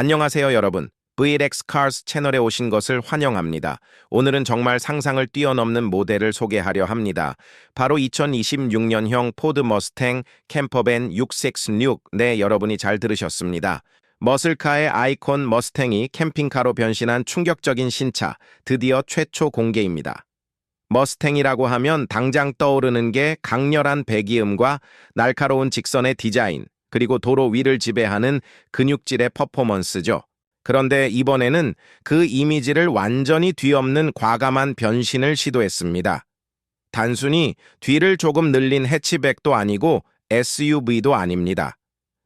안녕하세요, 여러분. VLX Cars 채널에 오신 것을 환영합니다. 오늘은 정말 상상을 뛰어넘는 모델을 소개하려 합니다. 바로 2026년형 포드 머스탱 캠퍼밴 666. 네, 여러분이 잘 들으셨습니다. 머슬카의 아이콘 머스탱이 캠핑카로 변신한 충격적인 신차, 드디어 최초 공개입니다. 머스탱이라고 하면 당장 떠오르는 게 강렬한 배기음과 날카로운 직선의 디자인, 그리고 도로 위를 지배하는 근육질의 퍼포먼스죠. 그런데 이번에는 그 이미지를 완전히 뒤엎는 과감한 변신을 시도했습니다. 단순히 뒤를 조금 늘린 해치백도 아니고 SUV도 아닙니다.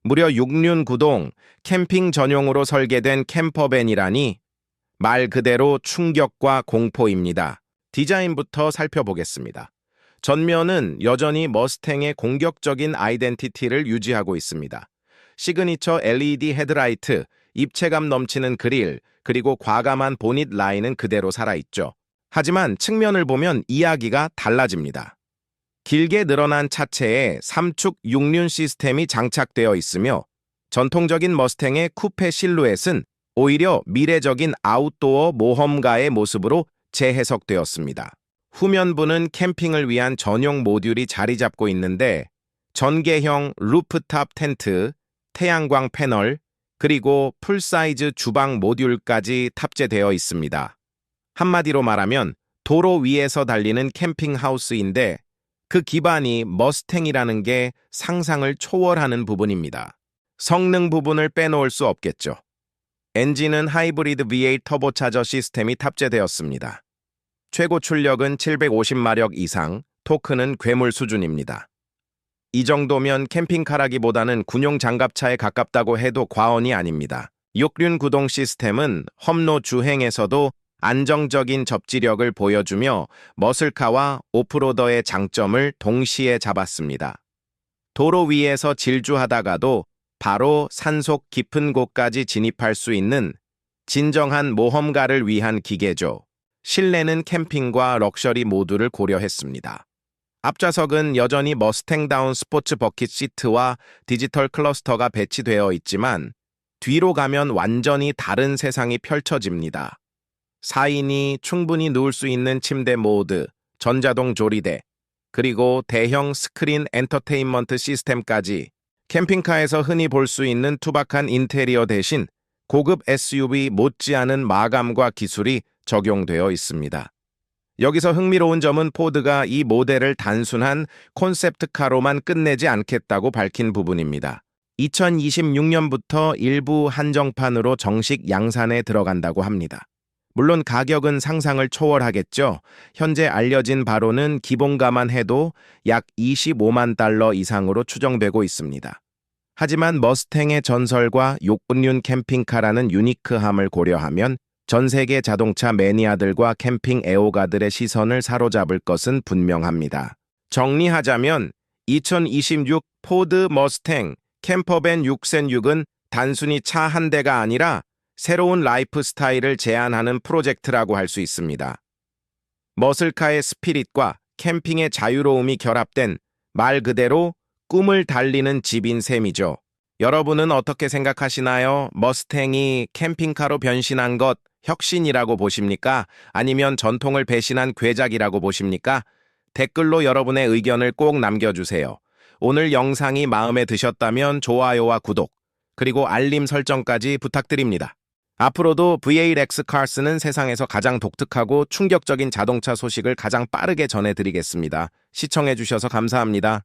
무려 6륜 구동, 캠핑 전용으로 설계된 캠퍼밴이라니 말 그대로 충격과 공포입니다. 디자인부터 살펴보겠습니다. 전면은 여전히 머스탱의 공격적인 아이덴티티를 유지하고 있습니다. 시그니처 LED 헤드라이트, 입체감 넘치는 그릴, 그리고 과감한 보닛 라인은 그대로 살아있죠. 하지만 측면을 보면 이야기가 달라집니다. 길게 늘어난 차체에 3축 6륜 시스템이 장착되어 있으며 전통적인 머스탱의 쿠페 실루엣은 오히려 미래적인 아웃도어 모험가의 모습으로 재해석되었습니다. 후면부는 캠핑을 위한 전용 모듈이 자리 잡고 있는데 전개형 루프탑 텐트, 태양광 패널, 그리고 풀사이즈 주방 모듈까지 탑재되어 있습니다. 한마디로 말하면 도로 위에서 달리는 캠핑하우스인데 그 기반이 머스탱이라는 게 상상을 초월하는 부분입니다. 성능 부분을 빼놓을 수 없겠죠. 엔진은 하이브리드 V8 터보차저 시스템이 탑재되었습니다. 최고 출력은 750마력 이상, 토크는 괴물 수준입니다. 이 정도면 캠핑카라기보다는 군용 장갑차에 가깝다고 해도 과언이 아닙니다. 6륜 구동 시스템은 험로 주행에서도 안정적인 접지력을 보여주며 머슬카와 오프로더의 장점을 동시에 잡았습니다. 도로 위에서 질주하다가도 바로 산속 깊은 곳까지 진입할 수 있는 진정한 모험가를 위한 기계죠. 실내는 캠핑과 럭셔리 모두를 고려했습니다. 앞좌석은 여전히 머스탱다운 스포츠 버킷 시트와 디지털 클러스터가 배치되어 있지만 뒤로 가면 완전히 다른 세상이 펼쳐집니다. 4인이 충분히 누울 수 있는 침대 모드, 전자동 조리대, 그리고 대형 스크린 엔터테인먼트 시스템까지 캠핑카에서 흔히 볼 수 있는 투박한 인테리어 대신 고급 SUV 못지않은 마감과 기술이 적용되어 있습니다. 여기서 흥미로운 점은 포드가 이 모델을 단순한 콘셉트카로만 끝내지 않겠다고 밝힌 부분입니다. 2026년부터 일부 한정판으로 정식 양산에 들어간다고 합니다. 물론 가격은 상상을 초월하겠죠. 현재 알려진 바로는 기본가만 해도 약 25만 달러 이상으로 추정되고 있습니다. 하지만 머스탱의 전설과 욕군륜 캠핑카라는 유니크함을 고려하면 전 세계 자동차 매니아들과 캠핑 애호가들의 시선을 사로잡을 것은 분명합니다. 정리하자면 2026 포드 머스탱 캠퍼밴 6센6은 단순히 차 한 대가 아니라 새로운 라이프 스타일을 제안하는 프로젝트라고 할 수 있습니다. 머슬카의 스피릿과 캠핑의 자유로움이 결합된 말 그대로 꿈을 달리는 집인 셈이죠. 여러분은 어떻게 생각하시나요? 머스탱이 캠핑카로 변신한 것 혁신이라고 보십니까? 아니면 전통을 배신한 괴작이라고 보십니까? 댓글로 여러분의 의견을 꼭 남겨주세요. 오늘 영상이 마음에 드셨다면 좋아요와 구독, 그리고 알림 설정까지 부탁드립니다. 앞으로도 VAX 카스는 세상에서 가장 독특하고 충격적인 자동차 소식을 가장 빠르게 전해드리겠습니다. 시청해주셔서 감사합니다.